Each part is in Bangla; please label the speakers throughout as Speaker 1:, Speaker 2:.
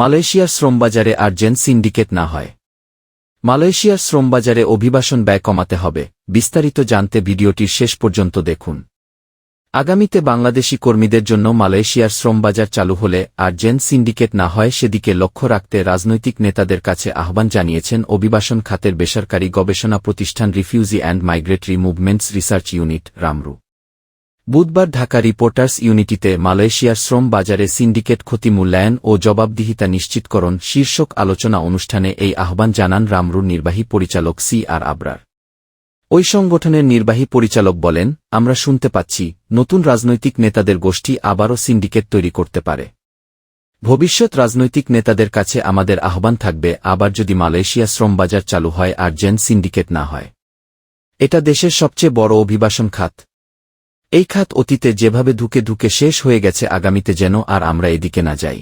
Speaker 1: মালয়েশিয়ার শ্রমবাজারে আর জেন সিন্ডিকেট না হয়। মালয়েশিয়ার শ্রমবাজারে অভিবাসন ব্যয় কমাতে হবে, বিস্তারিত জানতে ভিডিওটির শেষ পর্যন্ত দেখুন। আগামীতে বাংলাদেশি কর্মীদের জন্য মালয়েশিয়ার শ্রমবাজার চালু হলে আর জেন সিন্ডিকেট না হয় সেদিকে লক্ষ্য রাখতে রাজনৈতিক নেতাদের কাছে আহ্বান জানিয়েছেন অভিবাসন খাতের বেসরকারি গবেষণা প্রতিষ্ঠান refugee and migratory movements research unit, Ramru. বুধবার ঢাকা রিপোর্টার্স ইউনিটিতে মালয়েশিয়ার শ্রম বাজারে সিন্ডিকেট ক্ষতি মূল্যায়ন ও জবাবদিহিতা নিশ্চিতকরণ শীর্ষক আলোচনা অনুষ্ঠানে এই আহ্বান জানান রামরুর নির্বাহী পরিচালক সি আর আবরার। ওই সংগঠনের নির্বাহী পরিচালক বলেন, আমরা শুনতে পাচ্ছি, নতুন রাজনৈতিক নেতাদের গোষ্ঠী আবারও সিন্ডিকেট তৈরি করতে পারে। ভবিষ্যৎ রাজনৈতিক নেতাদের কাছে আমাদের আহ্বান থাকবে, আবার যদি মালয়েশিয়া শ্রমবাজার চালু হয় আর জেন সিন্ডিকেট না হয়। এটা দেশের সবচেয়ে বড় অভিবাসন খাত। এই খাত অতীতে যেভাবে ধুকে ধুকে শেষ হয়ে গেছে আগামীতে যেন আর আমরা এদিকে না যাই।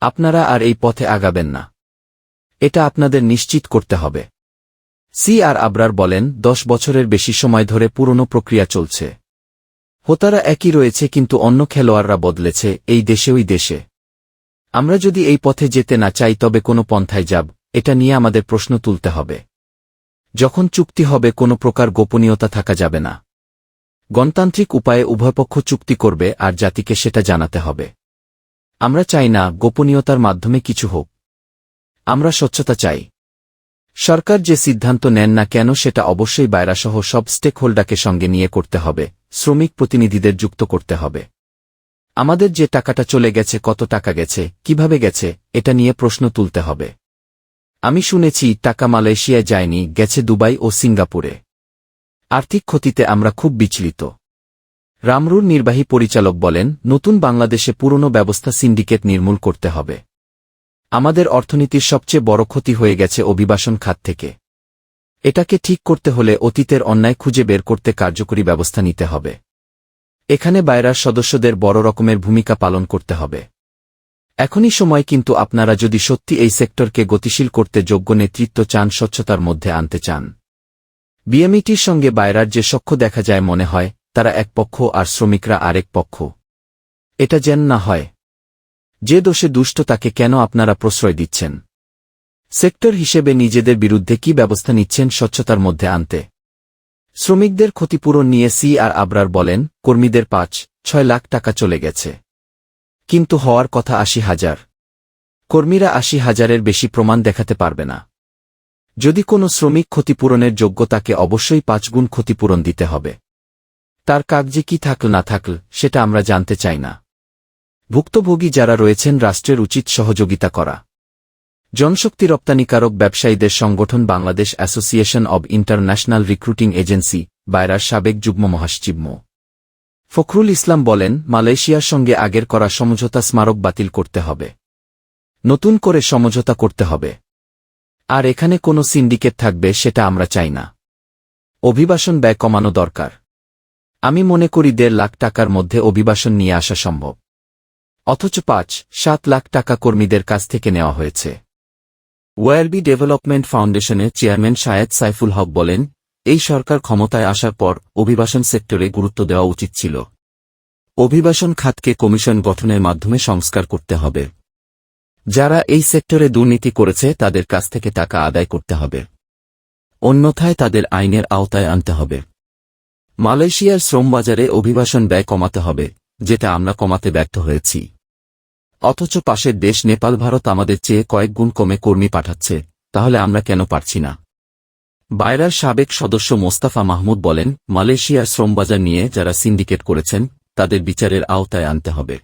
Speaker 1: আপনারা আর এই পথে আগাবেন না। এটা আপনাদের নিশ্চিত করতে হবে। সি আর আবরার বলেন, দশ বছরের বেশি সময় ধরে পুরনো প্রক্রিয়া চলছে। হোতারা একই রয়েছে কিন্তু অন্য খেলোয়াড়রা বদলেছে, এই দেশে ওই দেশে। আমরা যদি এই পথে যেতে না চাই তবে কোনো পন্থায় যাব, এটা নিয়ে আমাদের প্রশ্ন তুলতে হবে। যখন চুক্তি হবে কোনো প্রকার গোপনীয়তা থাকা যাবে না। গণতান্ত্রিক উপায়ে উভয়পক্ষ চুক্তি করবে আর জাতিকে সেটা জানাতে হবে। আমরা চাই না গোপনীয়তার মাধ্যমে কিছু হোক। আমরা স্বচ্ছতা চাই। সরকার যে সিদ্ধান্ত নেন না কেন সেটা অবশ্যই বায়রাসহ সব স্টেক হোল্ডারকে সঙ্গে নিয়ে করতে হবে, শ্রমিক প্রতিনিধিদের যুক্ত করতে হবে। আমাদের যে টাকাটা চলে গেছে, কত টাকা গেছে, কীভাবে গেছে, এটা নিয়ে প্রশ্ন তুলতে হবে। আমি শুনেছি টাকা মালয়েশিয়ায় যায়নি, গেছে দুবাই ও সিঙ্গাপুরে। আর্থিক ক্ষতিতে আমরা খুব বিচলিত। রামরুর নির্বাহী পরিচালক বলেন, নতুন বাংলাদেশে পুরনো ব্যবস্থা সিন্ডিকেট নির্মূল করতে হবে। আমাদের অর্থনীতির সবচেয়ে বড় ক্ষতি হয়ে গেছে অভিবাসন খাত থেকে। এটাকে ঠিক করতে হলে অতীতের অন্যায় খুঁজে বের করতে কার্যকরী ব্যবস্থা নিতে হবে। এখানে বাইরার সদস্যদের বড় রকমের ভূমিকা পালন করতে হবে। এখনই সময় কিন্তু আপনারা যদি সত্যি এই সেক্টরকে গতিশীল করতে যোগ্য নেতৃত্ব চান, স্বচ্ছতার মধ্যে আনতে চান। বিএমইটির সঙ্গে বাইরার যে সখ্য দেখা যায় মনে হয়, তারা এক পক্ষ আর শ্রমিকরা আরেক পক্ষ। এটা যেন না হয়। যে দোষে দুষ্ট তাকে কেন আপনারা প্রশ্রয় দিচ্ছেন? সেক্টর হিসেবে নিজেদের বিরুদ্ধে কি ব্যবস্থা নিচ্ছেন স্বচ্ছতার মধ্যে আনতে? শ্রমিকদের ক্ষতিপূরণ নিয়ে সি আর আবরার বলেন, কর্মীদের পাঁচ, ছয় লাখ টাকা চলে গেছে। কিন্তু হওয়ার কথা আশি হাজার। কর্মীরা আশি হাজারের বেশি প্রমাণ দেখাতে পারবে না। যদি কোনো শ্রমিক ক্ষতিপূরণের যোগ্য তাকে অবশ্যই পাঁচগুণ ক্ষতিপূরণ দিতে হবে। তার কাগজে কি থাকল না থাকল, সেটা আমরা জানতে চাই না। ভুক্তভোগী যারা রয়েছেন রাষ্ট্রের উচিত সহযোগিতা করা। জনশক্তি রপ্তানিকারক ব্যবসায়ীদের সংগঠন Bangladesh association of international recruiting agency, BAIRA সাবেক যুগ্ম মহাসচিব মো। ফখরুল ইসলাম বলেন, মালয়েশিয়ার সঙ্গে আগের করা সমঝোতা স্মারক বাতিল করতে হবে। নতুন করে সমঝোতা করতে হবে। আর এখানে কোনো সিন্ডিকেট থাকবে সেটা আমরা চাই না। অভিবাসন ব্যয় কমানো দরকার। আমি মনে করি দেড় লাখ টাকার মধ্যে অভিবাসন নিয়ে আসা সম্ভব। অথচ পাঁচ, সাত লাখ টাকা কর্মীদের কাছ থেকে নেওয়া হয়েছে। ওয়ারবি ডেভেলপমেন্ট ফাউন্ডেশনের চেয়ারম্যান শায়েদ সাইফুল হক বলেন, এই সরকার ক্ষমতায় আসার পর অভিবাসন সেক্টরে গুরুত্ব দেওয়া উচিত ছিল। অভিবাসন খাতকে কমিশন গঠনের মাধ্যমে সংস্কার করতে হবে। যারা এই সেক্টরে দুর্নীতি করেছে, তাদের কাছ থেকে টাকা আদায় করতে হবে। অন্যথায় তাদের আইনের আওতায় আনতে হবে। মালয়েশিয়ার শ্রমবাজারে অভিবাসন ব্যয় কমাতে হবে, যেটা আমরা কমাতে ব্যর্থ হয়েছি। অথচ পাশের দেশ নেপাল, ভারত আমাদের চেয়ে কয়েক গুণ কমে কর্মী পাঠাচ্ছে, তাহলে আমরা কেন পারছি না? বাইরার সাবেক সদস্য মোস্তাফা মাহমুদ বলেন, মালয়েশিয়ার শ্রমবাজার নিয়ে যারা সিন্ডিকেট করেছেন, তাদের বিচারের আওতায় আনতে হবে।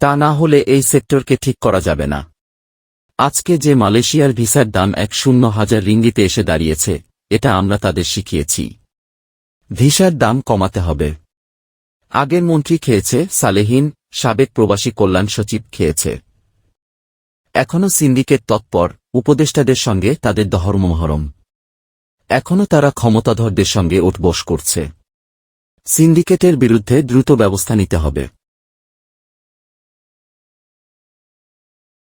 Speaker 1: তা না হলে এই সেক্টরকে ঠিক করা যাবে না। আজকে যে মালয়েশিয়ার ভিসার দাম এক শূন্য হাজার রিঙ্গিতে এসে দাঁড়িয়েছে, এটা আমরা তাদের শিখিয়েছি। ভিসার দাম কমাতে হবে। আগের মন্ত্রী খেয়েছে, সালেহীন, সাবেক প্রবাসী কল্যাণ সচিব খেয়েছে। এখনও সিন্ডিকেট তৎপর, উপদেষ্টাদের সঙ্গে তাদের দহরমহরম এখনও তারা ক্ষমতাধরদের সঙ্গে উঠবস করছে। সিন্ডিকেটের বিরুদ্ধে দ্রুত ব্যবস্থা নিতে হবে।